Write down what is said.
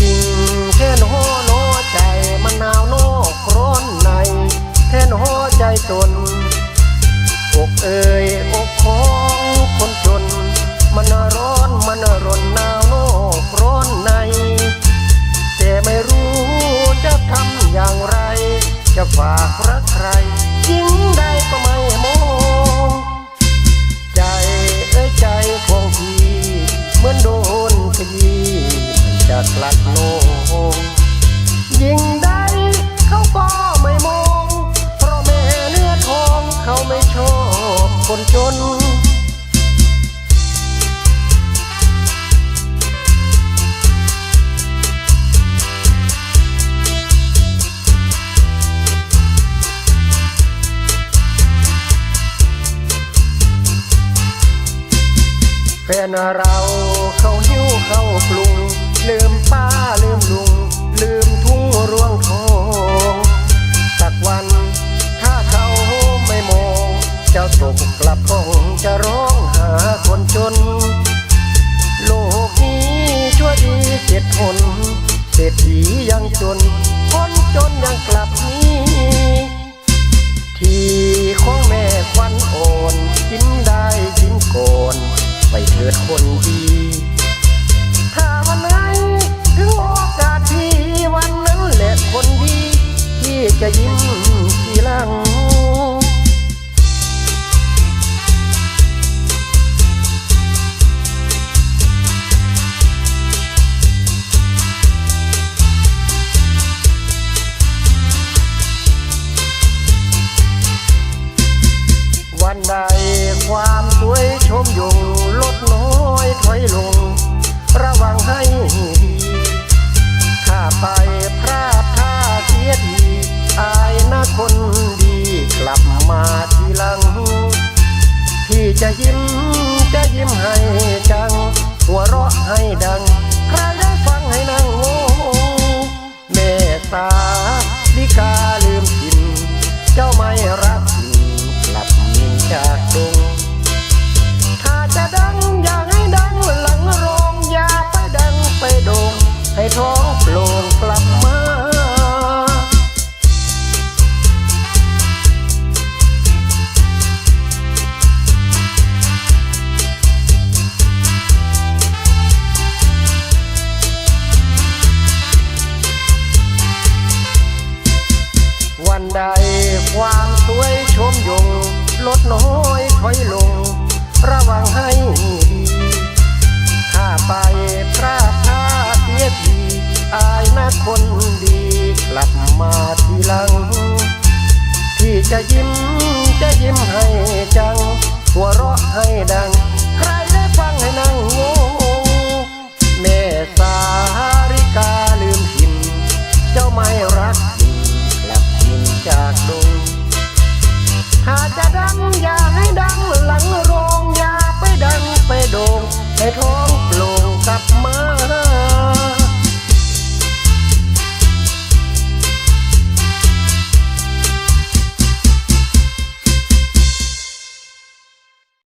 จริงแค่นหัวโนใจมันหนาวนอกร้อนใน แค่นหใจจน อกเอ่ยอกของคนจน มันร้อนมันร้อนหนาวนอกร้อนใน แต่ไม่รู้จะทำอย่างไร จะฝาก แฟนเราเขาหิ้วเขากรุงลืมป้าลืมลุง ที่ ยิ้มให้จัง หัวเราะให้ดัง ใครได้ฟังให้นั่งงงเมตตาลิกาลืมกินเจ้ามา ใด ความสวยชมยง ลดน้อยถอยลง ระวังให้ดีถ้าไปพระพาเทียดีอายนะคนดีกลับมาทีหลัง ที่จะยิ้มจะยิ้มให้จัง หัวเราะให้ดัง ใครได้ฟังให้นั่งงงแม่สาริกาลืมหินเจ้าไม่ จากดงหากจะดังอย่าให้ดังหลังร